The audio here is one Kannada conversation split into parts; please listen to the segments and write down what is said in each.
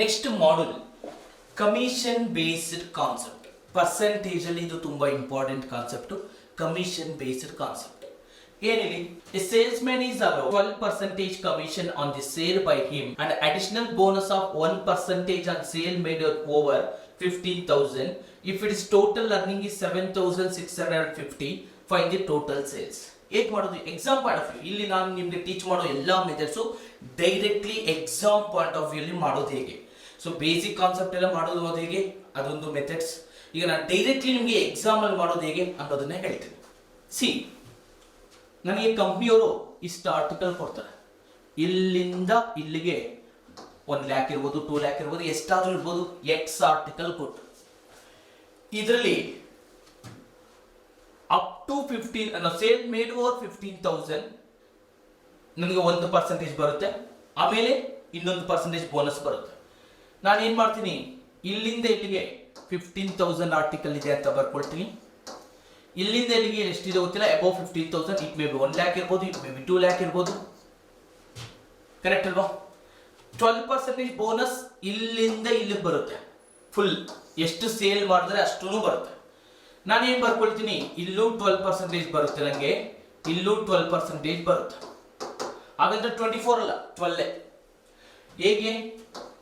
Next module commission based concept percentage ಅಲ್ಲಿ ಇದು ತುಂಬಾ important concept commission based concept ಏನಿದೆ a salesman is allowed twelve percentage commission on the sale by him and additional bonus of one percentage on sale made over fifteen thousand if it is total earning is seven thousand six hundred fifty find the total sales ಹೇಗೆ ಮಾಡೋದು? ಎಕ್ಸಾಮ್ ಪಾಯಿಂಟ್ ಆಫ್ ವ್ಯೂ ಇಲ್ಲಿ ನಾನು ನಿಮಗೆ ಟೀಚ್ ಮಾಡೋ ಎಲ್ಲ methods directly exam point of view ಅಲ್ಲಿ ಮಾಡೋದು ಹೇಗೆ? ಸೊ ಬೇಸಿಕ್ ಕಾನ್ಸೆಪ್ಟ್ ಎಲ್ಲ ಮಾಡೋದು ಅದು ಹೇಗೆ? ಅದೊಂದು ಮೆಥಡ್ಸ್ ಈಗ ನಾನು ಡೈರೆಕ್ಟ್ಲಿ ನಿಮಗೆ ಎಕ್ಸಾಮ್ ಅಲ್ಲಿ ಮಾಡೋದು ಹೇಗೆ ಅನ್ನೋದನ್ನೇ ಹೇಳ್ತೀನಿ. ಸಿ ನನಗೆ ಕಂಪ್ನಿಯವರು ಇಷ್ಟು ಆರ್ಟಿಕಲ್ ಕೊಡ್ತಾರೆ. ಇಲ್ಲಿಂದ ಇಲ್ಲಿಗೆ ಒಂದು ಲ್ಯಾಕ್ ಇರ್ಬೋದು ಟೂ ಲ್ಯಾಕ್ ಇರ್ಬೋದು, ಎಷ್ಟಾದ್ರೂ ಇರ್ಬೋದು ಎಕ್ಸ್ ಆರ್ಟಿಕಲ್ ಕೊಟ್ಟು. ಇದರಲ್ಲಿ up to fifteen sale made over fifteen thousand ನನಗೆ ಒಂದು ಪರ್ಸೆಂಟೇಜ್ ಬರುತ್ತೆ. ಆಮೇಲೆ ಇನ್ನೊಂದು ಪರ್ಸೆಂಟೇಜ್ ಬೋನಸ್ ಬರುತ್ತೆ. ನಾನು ಏನು ಮಾಡ್ತೀನಿ? ಇಲ್ಲಿಂದ ಇಲ್ಲಿಗೆ ಫಿಫ್ಟೀನ್ ತೌಸಂಡ್ ಆರ್ಟಿಕಲ್ ಇದೆ ಅಂತ ಬರ್ಕೊಳ್ತೀನಿ. ಇಲ್ಲಿಂದ ಇಲ್ಲಿಗೆ ಎಷ್ಟಿದೆ ಗೊತ್ತಿಲ್ಲ? Above fifteen thousand it may be one lakh ಇರ್ಬೋದು it may be two lakh ಇರ್ಬೋದು. ಕರೆಕ್ಟ್ ಅಲ್ವಾ? ಟ್ವೆಲ್ ಪರ್ಸೆಂಟೇಜ್ ಬೋನಸ್ ಇಲ್ಲಿಂದ ಇಲ್ಲಿಗೆ ಬರುತ್ತೆ. ಫುಲ್ ಎಷ್ಟು ಸೇಲ್ ಮಾಡಿದ್ರೆ ಅಷ್ಟೂ ಬರುತ್ತೆ. ನಾನು ಏನು ಬರ್ಕೊಳ್ತೀನಿ? ಇಲ್ಲೂ ಟ್ವೆಲ್ ಪರ್ಸೆಂಟೇಜ್ ಬರುತ್ತೆ ನನಗೆ ಇಲ್ಲೂ ಟ್ವೆಲ್ ಪರ್ಸೆಂಟೇಜ್ ಬರುತ್ತೆ. ಹಾಗಂದ್ರೆ ಟ್ವೆಂಟಿ ಫೋರ್ ಅಲ್ಲ ಟ್ವೆಲ್ಲೇ ಹೇಗೆ?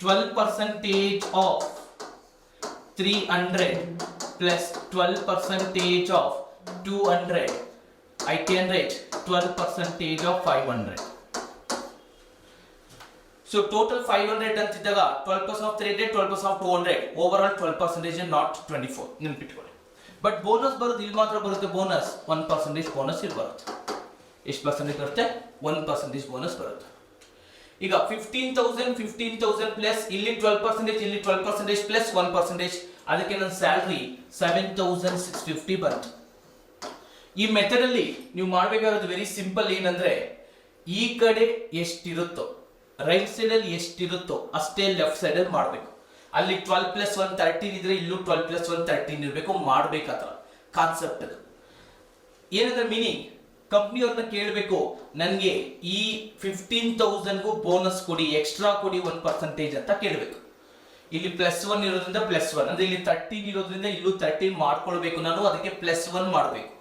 Twelve percentage of three hundred plus twelve percentage of two hundred I can write twelve percentage of five hundred so total five hundred ಅಂತಿದ್ದಾಗ twelve percent of three hundred twelve percent of two hundred overall twelve percentage not twenty four ನೆನ್ಪಿಟ್ಕೊಳ್ಳಿ ಬಟ್ ಬೋನಸ್ ಬರೋದು ಇಲ್ಲಿ ಮಾತ್ರ ಬರುತ್ತೆ ಬೋನಸ್ ಒನ್ ಪರ್ಸೆಂಟೇಜ್ ಬೋನಸ್ ಇಲ್ಲಿ ಬರುತ್ತೆ ಎಷ್ಟು ಪರ್ಸೆಂಟೇಜ್ ಬರುತ್ತೆ ಒನ್ ಪರ್ಸೆಂಟೇಜ್ ಬೋನಸ್ ಬರುತ್ತೆ ಈಗ fifteen thousand fifteen thousand plus ಇಲ್ಲಿ ಟ್ವೆಲ್ ಪರ್ಸೆಂಟೇಜ್ ಇಲ್ಲಿ twelve percentage plus one percentage ಅದಕ್ಕೆ ನನ್ನ salary seven thousand six fifty ಬಂತು. ಈ ಮೆಥಡ್ ಅಲ್ಲಿ ನೀವು ಮಾಡಬೇಕಾಗಿರೋದು ವೆರಿ ಸಿಂಪಲ್ ಏನಂದ್ರೆ, ಈ ಕಡೆ ಎಷ್ಟಿರುತ್ತೋ ರೈಟ್ ಸೈಡ್ ಅಲ್ಲಿ ಎಷ್ಟಿರುತ್ತೋ, ಅಷ್ಟೇ ಲೆಫ್ಟ್ ಸೈಡ್ ಅಲ್ಲಿ ಮಾಡಬೇಕು. ಅಲ್ಲಿ ಟ್ವೆಲ್ ಪ್ಲಸ್ ಒನ್ ತರ್ಟೀನ್ ಇದ್ರೆ ಇಲ್ಲೂ ಟ್ವೆಲ್ ಪ್ಲಸ್ ಒನ್ ತರ್ಟೀನ್ ಇರಬೇಕು ಮಾಡ್ಬೇಕಾದ್ರ ಕಾನ್ಸೆಪ್ಟ್ ಅದು. ಏನಂದ್ರೆ ಮೀನಿಂಗ್ ಕಂಪ್ನಿಯವ್ರನ್ನ ಕೇಳಬೇಕು, ನನಗೆ ಈ ಫಿಫ್ಟೀನ್ ತೌಸಂಡ್ಗೂ ಬೋನಸ್ ಕೊಡಿ ಎಕ್ಸ್ಟ್ರಾ ಕೊಡಿ ಒನ್ ಪರ್ಸೆಂಟೇಜ್ ಅಂತ ಕೇಳಬೇಕು. ಇಲ್ಲಿ ಪ್ಲಸ್ ಒನ್ ಇರೋದ್ರಿಂದ ಪ್ಲಸ್ ಒನ್ ಅಂದ್ರೆ ಇಲ್ಲಿ ತರ್ಟೀನ್ ಇರೋದ್ರಿಂದ ಇಲ್ಲೂ ತರ್ಟೀನ್ ಮಾಡ್ಕೊಳ್ಬೇಕು ನಾನು, ಅದಕ್ಕೆ ಪ್ಲಸ್ ಒನ್ ಮಾಡಬೇಕು.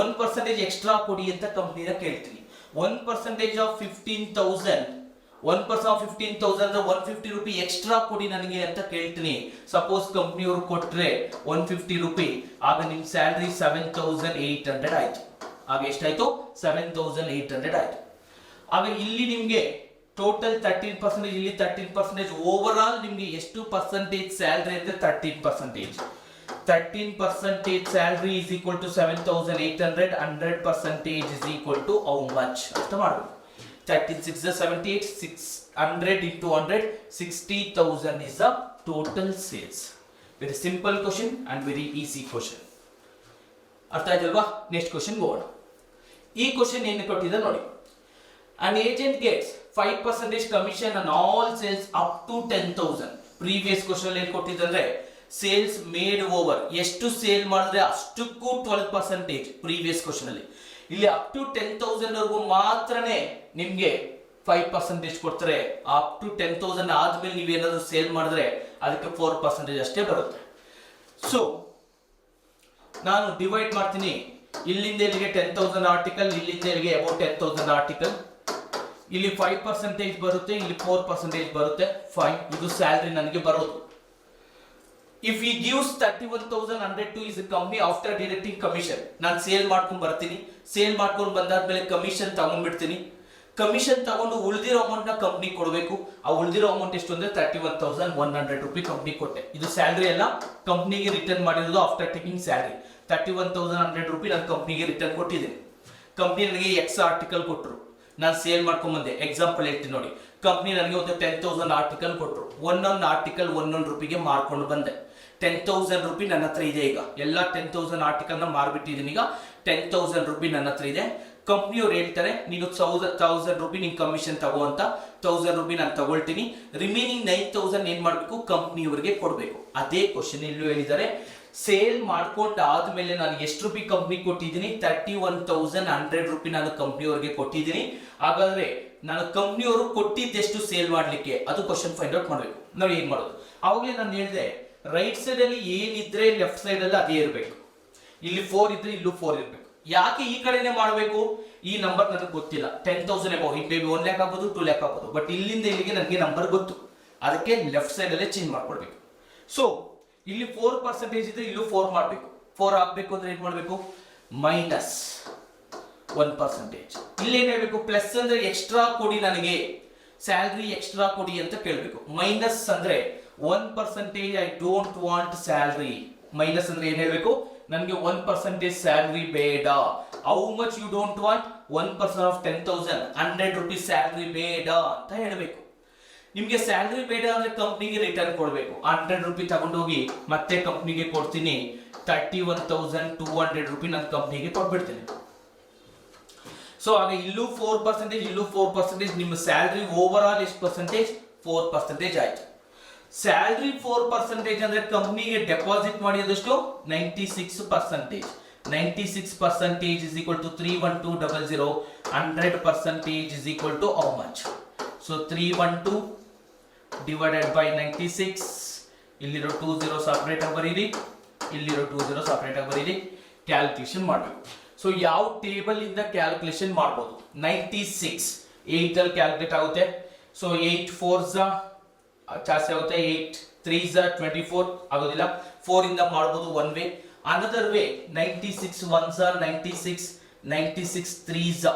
ಒನ್ ಪರ್ಸೆಂಟೇಜ್ ಎಕ್ಸ್ಟ್ರಾ ಕೊಡಿ ಅಂತ ಕಂಪ್ನಿನ ಕೇಳ್ತೀನಿ. One percentage of fifteen thousand one percent of fifteen thousand one fifty rupee extra ಕೊಡಿ ನನಗೆ ಅಂತ ಕೇಳ್ತೀನಿ. ಸಪೋಸ್ ಕಂಪ್ನಿಯವರು ಕೊಟ್ರೆ ಒನ್ ಫಿಫ್ಟಿ ರುಪಿ ಆಗ ನಿಮ್ಮ salary seven thousand eight hundred ಆಯ್ತು. ಆಗ ಎಷ್ಟಾಯ್ತು? ಸೆವೆನ್ ತೌಸಂಡ್ ಏಟ್ ಹಂಡ್ರೆಡ್ ಆಯ್ತು. ಆಗ ಇಲ್ಲಿ ನಿಮ್ಗೆ ಟೋಟಲ್ ತರ್ಟೀನ್ ಪರ್ಸೆಂಟೇಜ್ ಇಲ್ಲಿ ತರ್ಟೀನ್ ಪರ್ಸೆಂಟೇಜ್ ಓವರ್ ಆಲ್ ನಿಮ್ಗೆ ಎಷ್ಟು ಪರ್ಸೆಂಟೇಜ್ ಸ್ಯಾಲ್ರಿ ಅಂದ್ರೆ thirteen percentage thirteen percentage salary is equal to seven thousand eight hundred hundred percentage is equal to how much ಅಂತ ಮಾಡಬೇಕು. Thirteen six seventy eight six hundred into hundred sixty thousand is the total sales very simple question and very easy question ಅರ್ಥ ಆಯ್ತಲ್ವಾ? ನೆಕ್ಸ್ಟ್ ಕ್ವಶನ್ ಹೋಗೋಣ. ಈ ಕ್ವಶನ್ ಏನು ಕೊಟ್ಟಿದೆ ನೋಡಿ. An agent gets five percentage commission on all sales up to ten thousand previous question ಏನು ಕೊಟ್ಟಿದ್ದಂದ್ರೆ ಸೇಲ್ಸ್ ಮೇಡ್ ಓವರ್ ಎಷ್ಟು ಸೇಲ್ ಮಾಡಿದ್ರೆ ಅಷ್ಟಕ್ಕೂ ಟ್ವೆಲ್ ಪರ್ಸೆಂಟೇಜ್ ಪ್ರೀವಿಯಸ್ ಕ್ವಶನ್ ಅಲ್ಲಿ. ಇಲ್ಲಿ ಅಪ್ ಟು ಟೆನ್ ತೌಸಂಡ್ ವರೆಗೂ ಮಾತ್ರನೇ ನಿಮ್ಗೆ ಫೈವ್ ಪರ್ಸೆಂಟೇಜ್ ಕೊಡ್ತಾರೆ. ಅಪ್ ಟು ಟೆನ್ ತೌಸಂಡ್ ಆದ್ಮೇಲೆ ನೀವೇನಾದ್ರೂ ಸೇಲ್ ಮಾಡಿದ್ರೆ ಅದಕ್ಕೆ ಫೋರ್ ಪರ್ಸೆಂಟೇಜ್ ಅಷ್ಟೇ ಬರುತ್ತೆ. ಸೊ ನಾನು ಡಿವೈಡ್ ಮಾಡ್ತೀನಿ. ಇಲ್ಲಿಂದ ಇಲ್ಲಿಗೆ ಟೆನ್ ತೌಸಂಡ್ ಆರ್ಟಿಕಲ್ ಇಲ್ಲಿಂದ ಇಲ್ಲಿಗೆ ಅಬೌಟ್ ಟೆನ್ ತೌಸಂಡ್ ಆರ್ಟಿಕಲ್ ಇಲ್ಲಿ ಫೈವ್ ಪರ್ಸೆಂಟೇಜ್ ಬರುತ್ತೆ, ಇಲ್ಲಿ ಫೋರ್ ಪರ್ಸೆಂಟೇಜ್ ಬರುತ್ತೆ. ಫೈನ್ ಇದು ಸ್ಯಾಲ್ರಿ ನನಗೆ ಬರೋದು. If he gives thirty one thousand hundred two is company after deducting commission ನಾನು ಸೇಲ್ ಮಾಡ್ಕೊಂಡು ಬರ್ತೀನಿ. ಸೇಲ್ ಮಾಡ್ಕೊಂಡು ಬಂದಾದ್ಮೇಲೆ ಕಮಿಷನ್ ತಗೊಂಡ್ಬಿಡ್ತೀನಿ. ಕಮಿಷನ್ ತಗೊಂಡು ಉಳಿದಿರೋ ಅಮೌಂಟ್ನ ಕಂಪ್ನಿ ಕೊಡಬೇಕು. ಆ ಉಳಿದಿರೋ ಅಮೌಂಟ್ ಎಷ್ಟು ಅಂದ್ರೆ thirty one thousand one hundred rupee company ಕೊಟ್ಟೆ. ಇದು ಸ್ಯಾಲ್ರಿ ಎಲ್ಲ ಕಂಪ್ನಿಗೆ ರಿಟರ್ನ್ ಮಾಡಿರೋದು after taking salary thirty one thousand hundred rupee ನಾನು ಕಂಪ್ನಿಗೆ ರಿಟರ್ನ್ ಕೊಟ್ಟಿದ್ದೀನಿ. ಕಂಪ್ನಿ ನನಗೆ ಎಕ್ಸ್ ಆರ್ಟಿಕಲ್ ಕೊಟ್ಟರು ನಾನು ಸೇಲ್ ಮಾಡ್ಕೊಂಡ್ ಬಂದೆ ಎಕ್ಸಾಂಪಲ್ ಹೇಳ್ತೀನಿ ನೋಡಿ. ಕಂಪ್ನಿ ನನಗೆ ಒಂದು ಟೆನ್ ತೌಸಂಡ್ ಆರ್ಟಿಕಲ್ ಕೊಟ್ಟರು ಒಂದೊಂದು ಆರ್ಟಿಕಲ್ ಒಂದೊಂದು ರುಪಿಗೆ ಮಾರ್ಕೊಂಡು ಬಂದೆ. ಟೆನ್ ತೌಸಂಡ್ ರುಪಿ ನನ್ನ ಹತ್ರ ಇದೆ ಈಗ. ಎಲ್ಲ ಟೆನ್ ತೌಸಂಡ್ ಆರ್ಟಿಕಲ್ನ ಮಾರ್ಬಿಟ್ಟಿದ್ದೀನಿ ಈಗ. ಟೆನ್ ತೌಸಂಡ್ ರುಪಿ ನನ್ನ ಹತ್ರ ಇದೆ. ಕಂಪ್ನಿಯವ್ರು ಹೇಳ್ತಾರೆ, ನೀನು ತೌಸಂಡ್ ರುಪಿ ನಿನ್ ಕಮಿಷನ್ ತಗೋ ಅಂತ ಥೌಸಂಡ್ ರುಪಿ ನಾನು ತಗೊಳ್ತೀನಿ ರಿಮೈನಿಂಗ್ ನೈನ್ ಥೌಸಂಡ್ ಏನ್ ಮಾಡಬೇಕು, ಕಂಪ್ನಿಯವರಿಗೆ ಕೊಡಬೇಕು. ಅದೇ ಕ್ವಶನ್ ಇಲ್ಲೂ ಹೇಳಿದ್ದಾರೆ. ಸೇಲ್ ಮಾಡ್ಕೊಂಡು ಆದ್ಮೇಲೆ ನಾನು ಎಷ್ಟು ರುಪಿ ಕಂಪ್ನಿ ಕೊಟ್ಟಿದ್ದೀನಿ thirty one thousand hundred rupee ನಾನು ಕಂಪ್ನಿಯವ್ರಿಗೆ ಕೊಟ್ಟಿದ್ದೀನಿ. ಹಾಗಾದ್ರೆ ನಾನು ಕಂಪ್ನಿಯವರು ಕೊಟ್ಟಿದ್ದೆಷ್ಟು ಸೇಲ್ ಮಾಡ್ಲಿಕ್ಕೆ? ಅದು ಕ್ವಶನ್ ಫೈಂಡ್ ಔಟ್ ಮಾಡಬೇಕು. ನಾವು ಏನ್ ಮಾಡೋದು? ಅವಾಗಲೇ ನಾನು ಹೇಳಿದೆ ರೈಟ್ ಸೈಡ್ ಅಲ್ಲಿ ಏನಿದ್ರೆ ಲೆಫ್ಟ್ ಸೈಡ್ ಅಲ್ಲಿ ಅದೇ ಇರಬೇಕು. ಇಲ್ಲಿ ಫೋರ್ ಇದ್ರೆ ಇಲ್ಲೂ ಫೋರ್ ಇರಬೇಕು. ಯಾಕೆ ಈ ಕಡೆನೆ ಮಾಡಬೇಕು? ಈ ನಂಬರ್ ನನಗೆ ಗೊತ್ತಿಲ್ಲ. Ten thousand above it may be one lakh ಆಗ್ಬೋದು ಟೂ ಲ್ಯಾಕ್ ಆಗ್ಬೋದು. ಬಟ್ ಇಲ್ಲಿಂದ ಇಲ್ಲಿಗೆ ನನಗೆ ನಂಬರ್ ಗೊತ್ತು. ಅದಕ್ಕೆ ಲೆಫ್ಟ್ ಸೈಡಲ್ಲೇ ಚೇಂಜ್ ಮಾಡ್ಕೊಡ್ಬೇಕು. ಸೊ ಇಲ್ಲಿ ಫೋರ್ ಪರ್ಸೆಂಟೇಜ್ ಇದ್ರೆ ಇಲ್ಲೂ ಫೋರ್ ಮಾಡಬೇಕು. ಫೋರ್ ಆಗಬೇಕು ಅಂದ್ರೆ ಏನು ಮಾಡಬೇಕು? ಮೈನಸ್ ಒನ್ ಪರ್ಸೆಂಟೇಜ್ ಇಲ್ಲಿ ಹೇಳಬೇಕು ಹೇಳ್ಬೇಕು? ಪ್ಲಸ್ ಅಂದ್ರೆ ಎಕ್ಸ್ಟ್ರಾ ಕೊಡಿ ನನಗೆ. ಸ್ಯಾಲ್ರಿ ಎಕ್ಸ್ಟ್ರಾ ಕೊಡಿ ಅಂತ ಕೇಳಬೇಕು. ಮೈನಸ್ ಅಂದ್ರೆ one percentage I don't want salary minus ಅಂದ್ರೆ ಏನು ಹೇಳ್ಬೇಕು? ನನಗೆ ಒನ್ ಪರ್ಸೆಂಟೇಜ್ ಸ್ಯಾಲ್ರಿ ಬೇಡ. How much you don't want one percent of ten thousand hundred rupees salary ಬೇಡ ಅಂತ ಹೇಳಬೇಕು. ನಿಮಗೆ ಸ್ಯಾಲ್ರಿ ಬೇಡ ಅಂದ್ರೆ ಕಂಪ್ನಿಗೆ ರಿಟರ್ನ್ ಕೊಡಬೇಕು. ಹಂಡ್ರೆಡ್ ರುಪಿ ತಗೊಂಡೋಗಿ ಮತ್ತೆ ಕಂಪ್ನಿಗೆ ಕೊಡ್ತೀನಿ. Thirty one thousand two hundred rupee ನನ್ನ ಕಂಪ್ನಿಗೆ ಕೊಟ್ಬಿಡ್ತೀನಿ. ಸೊ ಆಗ ಇಲ್ಲೂ ಫೋರ್ ಪರ್ಸೆಂಟೇಜ್ ಇಲ್ಲೂ ಫೋರ್ ಪರ್ಸೆಂಟೇಜ್ ನಿಮ್ಮ ಸ್ಯಾಲ್ರಿ ಓವರ್ ಆಲ್ ಎಷ್ಟು ಪರ್ಸೆಂಟೇಜ್ ಫೋರ್ ಪರ್ಸೆಂಟೇಜ್ ಆಯ್ತು. ಸ್ಯಾಲ್ರಿ ಫೋರ್ ಪರ್ಸೆಂಟೇಜ್ ಅಂದ್ರೆ ಕಂಪ್ನಿಗೆ ಡೆಪಾಸಿಟ್ ಮಾಡಿದಷ್ಟು ninety six percentage ninety six percentage is equal to three one two double zero hundred percentage is equal to how much so three one two divided by ninety six ಇಲ್ಲಿರೋ ಟೂ ಜೀರೋ ಸಪ್ರೇಟ್ ಆಗಿ ಬರೀರಿ. ಇಲ್ಲಿರೋ ಟೂ ಜೀರೋ ಸಪ್ರೇಟ್ ಆಗಿ ಬರೀರಿ. ಕ್ಯಾಲ್ಕುಲೇಷನ್ ಮಾಡಬೇಕು. ಸೊ ಯಾವ ಟೇಬಲ್ ಇಂದ ಕ್ಯಾಲ್ಕುಲೇಷನ್ ಮಾಡ್ಬೋದು? ನೈಂಟಿ ಸಿಕ್ಸ್ ಏಟ್ ಅಲ್ಲಿ ಕ್ಯಾಲ್ಕುಲೇಟ್ ಆಗುತ್ತೆ. ಸೊ ಏಟ್ ಫೋರ್ ಝ ಜಾಸ್ತಿ ಆಗುತ್ತೆ ಏಟ್, ತ್ರೀ ಝ ಟ್ವೆಂಟಿ ಫೋರ್ ಆಗೋದಿಲ್ಲ. ಫೋರ್ ಇಂದ ಮಾಡ್ಬೋದು one way another way ninety six one ಸ ninety six ninety six three ಝ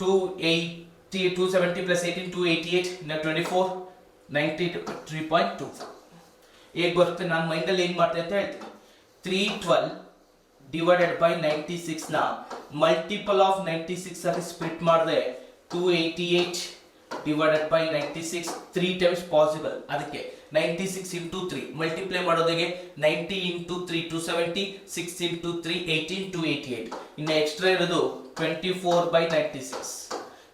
two eighty two seventy plus eighteen two eighty eight twenty four ninety three point two ಹೇಗೆ ಬರುತ್ತೆ? ನಾನು ಮೈಂಡಲ್ಲಿ ಏನು ಮಾಡ್ತೆ ಅಂತ ಹೇಳ್ತೀನಿ three twelve divided by ninety ಸಿಕ್ಸ್ನ ಮಲ್ಟಿಪಲ್ ಆಫ್ ನೈಂಟಿ ಸಿಕ್ಸ್ ಅಲ್ಲಿ ಸ್ಪ್ಲಿಟ್ ಮಾಡಿದೆ two eighty eight divided by ninety six three times possible ಅದಕ್ಕೆ ninety six into three multiply ಮಾಡೋದಕ್ಕೆ ninety into three two seventy six into three eighteen two eighty eight ಇನ್ನು ಎಕ್ಸ್ಟ್ರಾ ಇರೋದು twenty four by ninety six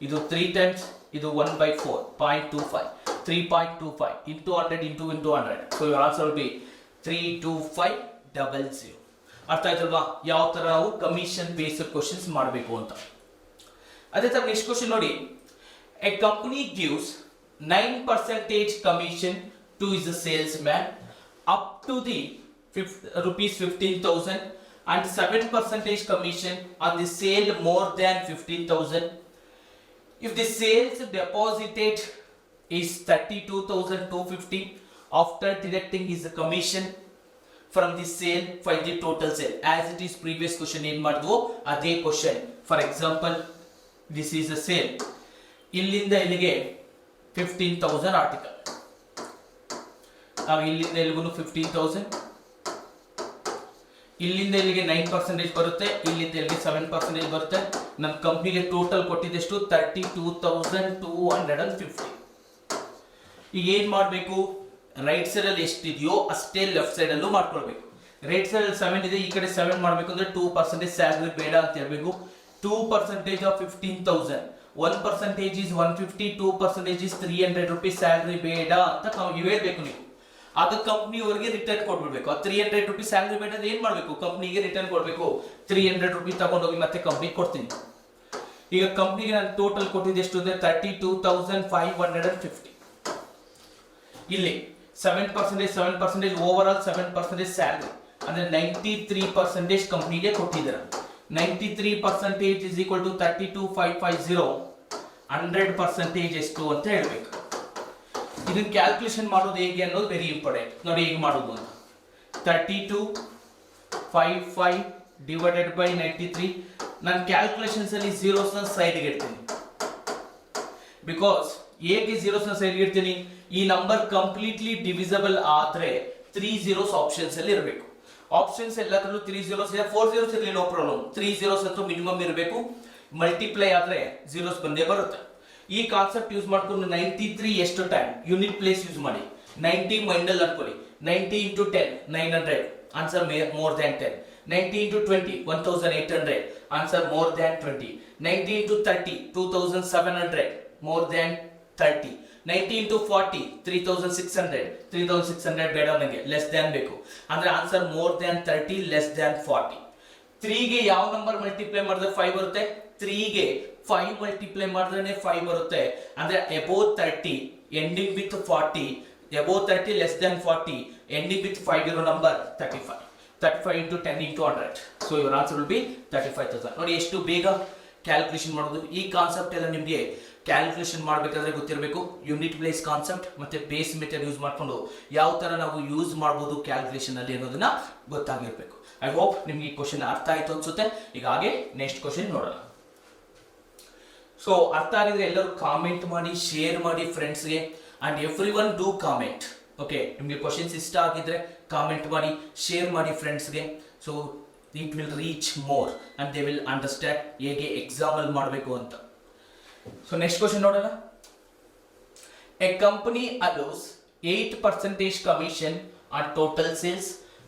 ಇದು ತ್ರೀ ಟೈಮ್ಸ್ ಇದು one by four point two five three point two five into hundred into into hundred so your answer be three two five double zero ಅರ್ಥ ಆಯ್ತಲ್ವಾ? ಯಾವ ಥರ ನಾವು ಕಮಿಷನ್ ಬೇಸ್ಡ್ ಕ್ವಶನ್ಸ್ ಮಾಡಬೇಕು ಅಂತ. ಅದೇ ಥರ ನೆಕ್ಸ್ಟ್ ಕ್ವಶನ್ ನೋಡಿ. a company gives nine percentage commission to is a salesman up to the rupees fifteen thousand and seven percentage commission on the sale more than fifteen thousand If the sales deposited is 32,250 after deducting his commission from the sale for the total sale as it is previous question ಏನ್ ಮಾಡಿದ್ವು ಅದೇ question for example this is a sale ಇಲ್ಲಿಂದ ಇಲ್ಲಿಗೆ ಫಿಫ್ಟೀನ್ ತೌಸಂಡ್ ಆರ್ಟಿಕಲ್ ನಾವು ಇಲ್ಲಿಂದ ಇಲ್ಲಿಗೂ ಫಿಫ್ಟೀನ್ ತೌಸಂಡ್ ಇಲ್ಲಿಂದ ಇಲ್ಲಿಗೆ ನೈನ್ ಪರ್ಸೆಂಟೇಜ್ ಬರುತ್ತೆ, ಇಲ್ಲಿಂದ ಇಲ್ಲಿಗೆ ಸೆವೆನ್ ಪರ್ಸೆಂಟೇಜ್ ಬರುತ್ತೆ. ನಮ್ಮ ಕಂಪ್ನಿಗೆ total ಕೊಟ್ಟಿದ್ದೆಷ್ಟು? Thirty two thousand two hundred and fifty ಈಗ ಏನು ಮಾಡಬೇಕು? ರೈಟ್ ಸೈಡಲ್ಲಿ ಎಷ್ಟಿದೆಯೋ ಅಷ್ಟೇ ಲೆಫ್ಟ್ ಸೈಡಲ್ಲೂ ಮಾಡ್ಕೊಳ್ಬೇಕು. ರೈಟ್ ಸೈಡಲ್ಲಿ ಸೆವೆನ್ ಇದೆ, ಈ ಕಡೆ ಸೆವೆನ್ ಮಾಡಬೇಕು ಅಂದರೆ ಟೂ ಪರ್ಸೆಂಟೇಜ್ ಸ್ಯಾಲ್ರಿ ಬೇಡ ಅಂತ ಹೇಳಬೇಕು. Two percentage of fifteen thousand one percentage is one fifty two percentage is three hundred rupees salary ಬೇಡ ಅಂತ ಇವ್ ಹೇಳ್ಬೇಕು ನೀವು. ಆಗ ಕಂಪ್ನಿಯವರಿಗೆ ರಿಟರ್ನ್ ಕೊಡ್ಬಿಡ್ಬೇಕು ಆ ತ್ರೀ ಹಂಡ್ರೆಡ್ ರುಪೀಸ್ ಸ್ಯಾಲ್ರಿ ಬೇಡ ಏನ್ ಮಾಡ್ಬೇಕು? ಕಂಪ್ನಿಗೆ ರಿಟರ್ನ್ ಕೊಡ್ಬೇಕು. ತ್ರೀ ಹಂಡ್ರೆಡ್ ರುಪೀಸ್ ತಗೊಂಡೋಗಿ ಮತ್ತೆ ಕಂಪ್ನಿ ಕೊಡ್ತೀನಿ. ಈಗ ಕಂಪ್ನಿಗೆ ನಾನು ಟೋಟಲ್ ಕೊಟ್ಟಿದ್ದು ಎಷ್ಟು ಅಂದ್ರೆ thirty two thousand five hundred and fifty ಇಲ್ಲಿ seven percentage seven percentage overall seven percentage salary ಅಂದ್ರೆ ನೈಂಟಿ ತ್ರೀ ಪರ್ಸೆಂಟೇಜ್ ಕಂಪ್ನಿಗೆ ಕೊಟ್ಟಿದ್ದಾರೆ. Ninety three percentage is equal to thirty two five five zero hundred percentage ಎಷ್ಟು ಅಂತ ಹೇಳ್ಬೇಕು. ಇದನ್ನು ಕ್ಯಾಲ್ಕುಲೇಷನ್ ಮಾಡೋದು ಹೇಗೆ ಅನ್ನೋದು ವೆರಿ ಇಂಪಾರ್ಟೆಂಟ್ ನೋಡಿ ಹೇಗೆ ಮಾಡೋದು ಅಂತ. Thirty two five five divided by ninety three ನನ್ನ ಕ್ಯಾಲ್ಕುಲೇಷನ್ಸಲ್ಲಿ ಝೀರೋಸ್ನ ಸೈಡ್ಗೆ ಇಡ್ತೀನಿ. ಬಿಕಾಸ್ ಹೇಗೆ ಝೀರೋಸ್ನ ಸೈಡ್ಗೆ ಇಡ್ತೀನಿ? ಈ ನಂಬರ್ ಕಂಪ್ಲೀಟ್ಲಿ ಡಿವಿಸಬಲ್ ಆದರೆ ತ್ರೀ ಝೀರೋಸ್ ಆಪ್ಷನ್ಸ್ ಅಲ್ಲಿ ಇರಬೇಕು. ಆಪ್ಷನ್ಸ್ ಎಲ್ಲದರಲ್ಲೂ ತ್ರೀ ಝೀರೋಸ್ ಇದೆ. ಫೋರ್ ಝೀರೋಸ್ ಇರಲಿ ನೋ ಪ್ರಾಬ್ಲಮ್ ತ್ರೀ ಝೀರೋಸ್ ಅಂತೂ ಮಿನಿಮಮ್ ಇರಬೇಕು. ಮಲ್ಟಿಪ್ಲೈ ಆದ್ರೆ ಜೀರೋಸ್ ಬಂದೇ ಬರುತ್ತೆ. ಈ ಕಾನ್ಸೆಪ್ಟ್ ಯೂಸ್ ಮಾಡ್ಕೊಂಡು ನೈಂಟಿ ತ್ರೀ ಎಷ್ಟು ಟೈಮ್ ಯೂನಿಟ್ ಪ್ಲೇಸ್ ಯೂಸ್ ಮಾಡಿ. ನೈಂಟಿ ಮೈಂಡಲ್ ಅನ್ಕೊಳ್ಳಿ. Ninety into ten nine hundred answer more than ten ninety into twenty one thousand eight hundred answer more than twenty ninety into thirty two thousand seven hundred more than thirty ninety into forty three thousand six hundred three thousand six hundred ಬೇಡ ನನಗೆ ಲೆಸ್ ದ್ಯಾನ್ ಬೇಕು. ಅಂದ್ರೆ answer more than thirty less than forty ತ್ರೀಗೆ ಯಾವ ನಂಬರ್ ಮಲ್ಟಿಪ್ಲೈ ಮಾಡಿದ್ರೆ ಫೈವ್ ಬರುತ್ತೆ? ತ್ರೀಗೆ ಫೈವ್ ಮಲ್ಟಿಪ್ಲೈ ಮಾಡಿದ್ರೆ ಫೈವ್ ಬರುತ್ತೆ. ಅಂದ್ರೆ above thirty ending with forty above thirty less than forty 30 with five 40 number thirty 5 thirty five 35 35 ten 10 hundred 100 so, your answer will be 35000 ನೋಡಿ, ಎಷ್ಟು ಬೇಗ ಕ್ಯಾಲ್ಕುಲೇಷನ್ ಮಾಡೋದು. ಈ ಕಾನ್ಸೆಪ್ಟ್ ಎಲ್ಲ ನಿಮಗೆ ಕ್ಯಾಲ್ಕುಲೇಷನ್ ಮಾಡಬೇಕಾದ್ರೆ ಗೊತ್ತಿರಬೇಕು. ಯೂನಿಟ್ ಪ್ಲೇಸ್ ಕಾನ್ಸೆಪ್ಟ್ ಮತ್ತೆ ಬೇಸ್ ಮೆಥಡ್ ಯೂಸ್ ಮಾಡಿಕೊಂಡು ಯಾವ ತರ ನಾವು ಯೂಸ್ ಮಾಡ್ಬೋದು ಕ್ಯಾಲ್ಕುಲೇಷನ್ ಅಲ್ಲಿ ಅನ್ನೋದನ್ನ ಗೊತ್ತಾಗಿರಬೇಕು. ಐ ಹೋಪ್ ನಿಮ್ಗೆ ಈ ಕ್ವಶನ್ ಅರ್ಥ ಆಯ್ತು ಅನ್ಸುತ್ತೆ. ಈಗ ಹಾಗೆ ನೆಕ್ಸ್ಟ್ ಕ್ವಶನ್ ನೋಡೋಣ. ಸೊ ಅರ್ಥ ಆಗಿದ್ರೆ ಎಲ್ಲರೂ ಕಾಮೆಂಟ್ ಮಾಡಿ ಶೇರ್ ಮಾಡಿ ಫ್ರೆಂಡ್ಸ್ಗೆ and every one do comment okay ನಿಮಗೆ ಕ್ವಶನ್ಸ್ ಇಷ್ಟ ಆಗಿದ್ರೆ ಕಾಮೆಂಟ್ ಮಾಡಿ ಶೇರ್ ಮಾಡಿ ಫ್ರೆಂಡ್ಸ್ಗೆ so it will reach more and they will understand ಹೇಗೆ ಎಕ್ಸಾಂಪಲ್ ಮಾಡಬೇಕು ಅಂತ. ಸೊ ನೆಕ್ಸ್ಟ್ ಕ್ವಶನ್ ನೋಡೋಣ. A company allows 8 percentage commission on total sales,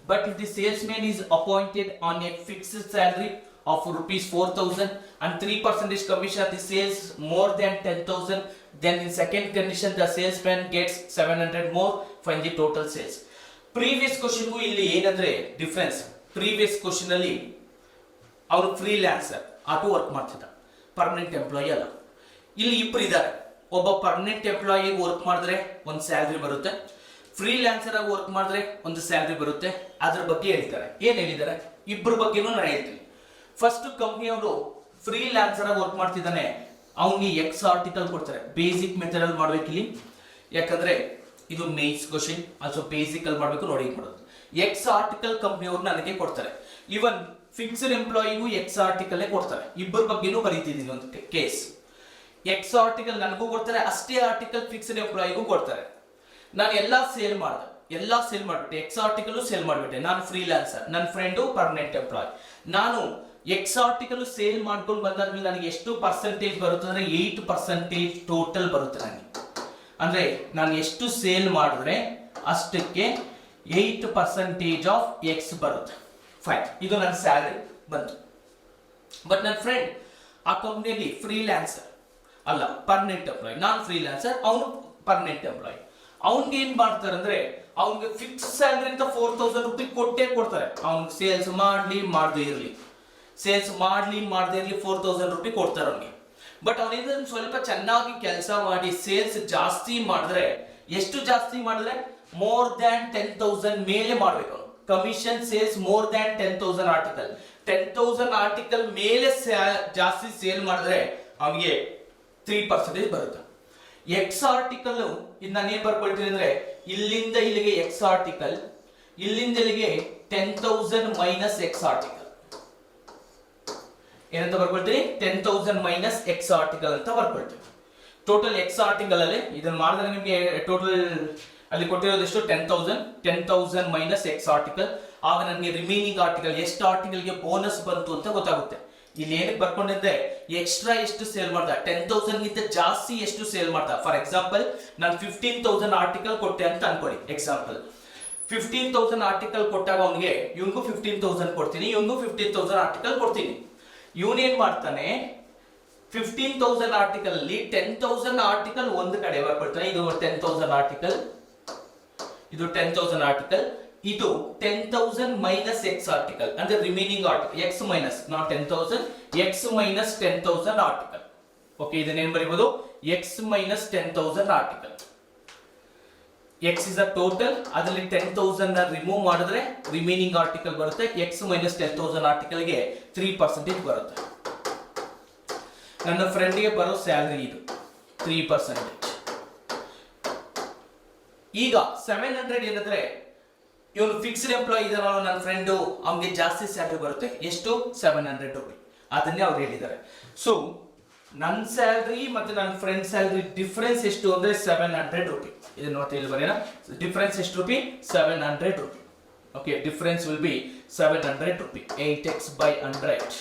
but if the salesman is appointed on a fixed salary of rupees 4000 and 3 percentage commission of the sales more than 10000, then in second condition the salesman gets 700 more from the total sales. Previous ಕ್ವಶನ್ಗೂ ಇಲ್ಲಿ ಏನಂದ್ರೆ ಡಿಫ್ರೆನ್ಸ್ ಪ್ರೀವಿಯಸ್ ಕ್ವಶನ್ ಅಲ್ಲಿ ಅವರು ಫ್ರೀಲ್ಯಾನ್ಸರ್ ಆಟೋ ವರ್ಕ್ ಮಾಡ್ತಿದ್ದ. ಪರ್ಮನೆಂಟ್ ಎಂಪ್ಲಾಯಿ ಅಲ್ಲ. ಇಲ್ಲಿ ಇಬ್ರು ಇದ್ದಾರೆ. ಒಬ್ಬ ಪರ್ಮನೆಂಟ್ ಎಂಪ್ಲಾಯಿ ವರ್ಕ್ ಮಾಡಿದ್ರೆ ಒಂದು ಸ್ಯಾಲ್ರಿ ಬರುತ್ತೆ. ಫ್ರೀಲ್ಯಾನ್ಸರ್ ಆಗಿ ವರ್ಕ್ ಮಾಡಿದ್ರೆ ಒಂದು ಸ್ಯಾಲ್ರಿ ಬರುತ್ತೆ. ಅದ್ರ ಬಗ್ಗೆ ಹೇಳ್ತಾರೆ. ಏನು ಹೇಳಿದ್ದಾರೆ? ಇಬ್ಬರ ಬಗ್ಗೆನೂ ನಾನು ಹೇಳ್ತೀನಿ. ಫಸ್ಟ್ ಕಂಪ್ನಿಯವರು ಫ್ರೀಲ್ಯಾನ್ಸರ್ ಆಗಿ ವರ್ಕ್ ಮಾಡ್ತಿದ್ದಾನೆ, ಅವನಿಗೆ ಎಕ್ಸ್ ಆರ್ಟಿಕಲ್ ಕೊಡ್ತಾರೆ. ಬೇಸಿಕ್ ಮೆಥಡ್ ಅಲ್ಲಿ ಮಾಡ್ಬೇಕಿಲ್ಲಿ ಯಾಕಂದ್ರೆ ಇದು ಮೇನ್ಸ್ ಕ್ವಶನ್ ಆಲ್ಸೋ ಬೇಸಿಕ್ ಅಲ್ಲಿ ಮಾಡ್ಬೇಕು, ನೋಡಿ ಮಾಡೋದು. ಎಕ್ಸ್ ಆರ್ಟಿಕಲ್ ಕಂಪ್ನಿಯವರು ನನಗೆ ಕೊಡ್ತಾರೆ. ಇವನ್ ಫಿಕ್ಸ್ಡ್ ಎಂಪ್ಲಾಯಿಗೂ ಎಕ್ಸ್ ಆರ್ಟಿಕಲ್ ಕೊಡ್ತಾರೆ. ಇಬ್ಬರ ಬಗ್ಗೆನೂ ಬರೀತಿದ್ದೀನಿ ಒಂದು ಕೇಸ್ ಎಕ್ಸ್ ಆರ್ಟಿಕಲ್ ನನಗೂ ಕೊಡ್ತಾರೆ, ಅಷ್ಟೇ ಆರ್ಟಿಕಲ್ ಫಿಕ್ಸ್ಡ್ ಎಂಪ್ಲಾಯಿಗೂ ಕೊಡ್ತಾರೆ. ನಾನು ಎಲ್ಲ ಸೇಲ್ ಮಾಡಿದೆ. ಎಲ್ಲ ಸೇಲ್ ಮಾಡ್ಬಿಟ್ಟೆ. ಎಕ್ಸ್ ಆರ್ಟಿಕಲ್ ಸೇಲ್ ಮಾಡ್ಬಿಟ್ಟೆ. ನಾನು ಫ್ರೀಲಾನ್ಸರ್ ನನ್ನ ಫ್ರೆಂಡು ಪರ್ಮನೆಂಟ್ ಎಂಪ್ಲಾಯ್ ನಾನು ಎಕ್ಸ್ ಆರ್ಟಿಕಲ್ ಸೇಲ್ ಮಾಡ್ಕೊಂಡು ಬಂದಾದ್ಮೇಲೆ ನನಗೆ ಎಷ್ಟು ಪರ್ಸೆಂಟೇಜ್ ಬರುತ್ತೆ ಅಂದ್ರೆ ಏಯ್ಟ್ ಪರ್ಸೆಂಟೇಜ್ ಟೋಟಲ್ ಬರುತ್ತೆ ನನಗೆ. ಅಂದ್ರೆ ನಾನು ಎಷ್ಟು ಸೇಲ್ ಮಾಡಿದ್ರೆ ಅಷ್ಟಕ್ಕೆ ಏಯ್ಟ್ ಪರ್ಸೆಂಟೇಜ್ ಆಫ್ ಎಕ್ಸ್ ಬರುತ್ತೆ. ಫೈನ್ ಇದು ನನ್ನ ಸ್ಯಾಲರಿ ಬಂತು. ಬಟ್ ನನ್ನ ಫ್ರೆಂಡ್ ಆ ಕಂಪ್ನಿಯಲ್ಲಿ ಫ್ರೀಲ್ಯಾನ್ಸರ್ ಅಲ್ಲ ಪರ್ಮನೆಂಟ್ ಎಂಪ್ಲಾಯ್ ನಾನು ಫ್ರೀಲ್ಯಾನ್ಸರ್ ಅವನು ಪರ್ಮನೆಂಟ್ ಎಂಪ್ಲಾಯ್ ಅವ್ನಿಗೆ ಏನ್ ಮಾಡ್ತಾರೆ ಅಂದ್ರೆ, ಅವ್ನಿಗೆ ಫಿಕ್ಸ್ ಸ್ಯಾಲರಿ ಅಂತ ಫೋರ್ ತೌಸಂಡ್ ರುಪೀಸ್ ಕೊಟ್ಟೇ ಕೊಡ್ತಾರೆ. ಅವ್ನಿಗೆ ಸೇಲ್ಸ್ ಮಾಡಲಿ, ಮಾಡದೇ ಇರಲಿ. ಸೇಲ್ಸ್ ಮಾಡ್ಲಿ ಮಾಡದೇ ಇರಲಿ ಫೋರ್ ತೌಸಂಡ್ ರುಪಿ ಕೊಡ್ತಾರೆ ಅವನಿಗೆ. ಬಟ್ ಅವನಿಂದ ಸ್ವಲ್ಪ ಚೆನ್ನಾಗಿ ಕೆಲಸ ಮಾಡಿ ಸೇಲ್ಸ್ ಜಾಸ್ತಿ ಮಾಡಿದ್ರೆ, ಎಷ್ಟು ಜಾಸ್ತಿ ಮಾಡಿದ್ರೆ? ಮೋರ್ ದ್ಯಾನ್ ಟೆನ್ ತೌಸಂಡ್ ಮೇಲೆ ಮಾಡ್ಬೇಕು ಅವನು. Commission sales more than ten thousand article ten thousand article ಮೇಲೆ ಜಾಸ್ತಿ ಸೇಲ್ ಮಾಡಿದ್ರೆ ಅವನಿಗೆ ತ್ರೀ ಪರ್ಸೆಂಟೇಜ್ ಬರುತ್ತೆ. ಎಕ್ಸ್ ಆರ್ಟಿಕಲ್ ಇದು ನಾನು ಬರ್ಕೊಳ್ತೀನಿ ಅಂದ್ರೆ, ಇಲ್ಲಿಂದ ಇಲ್ಲಿಗೆ ಎಕ್ಸ್ ಆರ್ಟಿಕಲ್ ಇಲ್ಲಿಂದ ಇಲ್ಲಿಗೆ ten thousand minus x article ಏನಂತ ಬರ್ಕೊಳ್ತೀನಿ? Ten thousand minus x article ಅಂತ ಬರ್ಕೊಳ್ತೀವಿ ಟೋಟಲ್ ಎಕ್ಸ್ ಆರ್ಟಿಕಲ್ ಅಲ್ಲಿ, ಇದನ್ನ ಮಾಡಿದ್ರೆ ನಿಮಗೆ ಟೋಟಲ್ ಅಲ್ಲಿ ಕೊಟ್ಟಿರೋದು ಎಷ್ಟು? Ten thousand ten thousand minus x article ಆಗ ನನಗೆ ರಿಮೈನಿಂಗ್ ಆರ್ಟಿಕಲ್ ಎಷ್ಟು ಆರ್ಟಿಕಲ್ಗೆ ಬೋನಸ್ ಬಂತು ಅಂತ ಗೊತ್ತಾಗುತ್ತೆ. ಇಲ್ಲಿ ಏನಕ್ಕೆ ಬರ್ಕೊಂಡಿದ್ದೆ? ಎಕ್ಸ್ಟ್ರಾ ಎಷ್ಟು ಸೇಲ್ ಮಾಡ್ದ? ಟೆನ್ ತೌಸಂಡ್ ಗಿಂತ ಜಾಸ್ತಿ ಎಷ್ಟು ಸೇಲ್ ಮಾಡ್ದ? ಫಾರ್ ಎಕ್ಸಾಂಪಲ್ ನಾನು ಫಿಫ್ಟೀನ್ ತೌಸಂಡ್ ಆರ್ಟಿಕಲ್ ಕೊಟ್ಟೆ ಅಂತ ಅನ್ಕೊಳ್ಳಿ. ಎಕ್ಸಾಂಪಲ್ ಫಿಫ್ಟೀನ್ ತೌಸಂಡ್ ಆರ್ಟಿಕಲ್ ಕೊಟ್ಟಾಗ ಅವನಿಗೆ, ಇವನಿಗೂ ಫಿಫ್ಟೀನ್ ತೌಸಂಡ್ ಕೊಡ್ತೀನಿ, ಇವನಿಗೂ ಫಿಫ್ಟೀನ್ ತೌಸಂಡ್ ಆರ್ಟಿಕಲ್ ಕೊಡ್ತೀನಿ. ಇವನೇನ್ ಮಾಡ್ತಾನೆ? ಫಿಫ್ಟೀನ್ ತೌಸಂಡ್ ಆರ್ಟಿಕಲ್ ಅಲ್ಲಿ ಟೆನ್ ತೌಸಂಡ್ ಆರ್ಟಿಕಲ್ ಒಂದು ಕಡೆ ಬರ್ಕೊಳ್ತಾನೆ ಇದು ಟೆನ್ ತೌಸಂಡ್ ಆರ್ಟಿಕಲ್ ಇದು ಟೆನ್ ತೌಸಂಡ್ ಆರ್ಟಿಕಲ್ ಇದು ten thousand minus x article ಅಂದ್ರೆ remaining article x minus not ten thousand x minus ten thousand article okay ಇದನ್ನೇನ್ ಬರೀಬಹುದು x minus ten thousand article x is a total ಅದರಲ್ಲಿ ಟೆನ್ ತೌಸಂಡ್ ರಿಮೂವ್ ಮಾಡಿದ್ರೆ ರಿಮೈನಿಂಗ್ ಆರ್ಟಿಕಲ್ ಬರುತ್ತೆ. ಎಕ್ಸ್ ಮೈನಸ್ ಟೆನ್ ತೌಸಂಡ್ ಆರ್ಟಿಕಲ್ಗೆ ತ್ರೀ ಪರ್ಸೆಂಟೇಜ್ ಬರುತ್ತೆ. ನನ್ನ ಫ್ರೆಂಡಿಗೆ ಬರೋ ಸ್ಯಾಲ್ರಿ ಇದು ತ್ರೀ ಪರ್ಸೆಂಟೇಜ್ ಈಗ ಸೆವೆನ್ ಹಂಡ್ರೆಡ್ ಏನಂದ್ರೆ, ಇವನು ಫಿಕ್ಸ್ಡ್ ಎಂಪ್ಲಾಯ್ ಇದಾನ ನನ್ನ ಫ್ರೆಂಡು ಅವನಿಗೆ ಜಾಸ್ತಿ ಸ್ಯಾಲ್ರಿ ಬರುತ್ತೆ. ಎಷ್ಟು? ಸೆವೆನ್ ಹಂಡ್ರೆಡ್ ರುಪಿ ಅದನ್ನೇ ಅವ್ರು ಹೇಳಿದ್ದಾರೆ. ಸೊ ನನ್ನ ಸ್ಯಾಲ್ರಿ ಮತ್ತೆ ನನ್ನ ಫ್ರೆಂಡ್ ಸ್ಯಾಲ್ರಿ ಡಿಫ್ರೆನ್ಸ್ ಎಷ್ಟು ಅಂದ್ರೆ ಸೆವೆನ್ ಹಂಡ್ರೆಡ್ ರುಪಿ ಇದನ್ನು ಡಿಫ್ರೆನ್ಸ್ ಎಷ್ಟು rupee seven hundred rupee okay difference will be seven hundred rupee eight x by hundred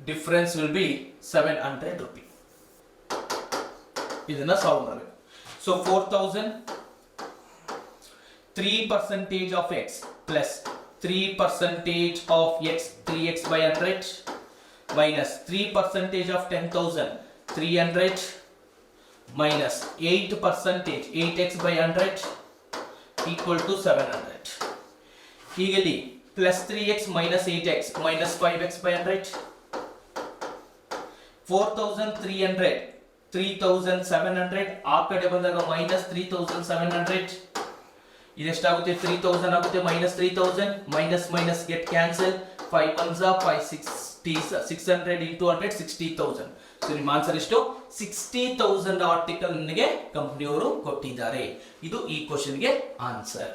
difference will be seven hundred rupee ಇದನ್ನ ಸಾಲ್ವ್ ಮಾಡಬೇಕು so four thousand three percentage of x plus three percentage of x three x by hundred minus three percentage of ten thousand three hundred minus eight percentage eight x by hundred equal to seven hundred ಈಗ by hundred four thousand three hundred three thousand seven hundred ಆ ಕಡೆ ಬಂದಾಗ ಸೆವೆನ್ ಹಂಡ್ರೆಡ್ ಇದೆಷ್ಟಾಗುತ್ತೆ? ತ್ರೀ ತೌಸಂಡ್ ಆಗುತ್ತೆ minus minus get cancel five ones five sixty six hundred into hundred sixty thousand so ನಿಮ್ಮ ಆನ್ಸರ್ ಎಷ್ಟು? ಸಿಕ್ಸ್ಟಿ ತೌಸಂಡ್ ಆರ್ಟಿಕಲ್ ನನಗೆ ಕಂಪ್ನಿಯವರು ಕೊಟ್ಟಿದ್ದಾರೆ. ಇದು ಈ ಕ್ವಶನ್ಗೆ ಆನ್ಸರ್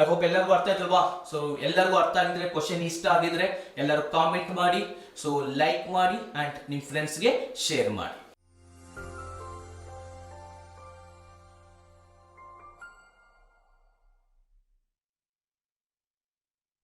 ಐ ಹೋಪ್ ಎಲ್ಲರಿಗೂ ಅರ್ಥ ಆಯ್ತಲ್ವಾ? ಸೊ ಎಲ್ಲರಿಗೂ ಅರ್ಥ ಆಗಿದ್ರೆ ಕ್ವಶನ್ ಇಷ್ಟ ಆಗಿದ್ರೆ ಎಲ್ಲರೂ ಕಾಮೆಂಟ್ ಮಾಡಿ. ಸೊ ಲೈಕ್ ಮಾಡಿ ಅಂಡ್ ನಿಮ್ಮ ಫ್ರೆಂಡ್ಸ್ಗೆ ಶೇರ್ ಮಾಡಿ.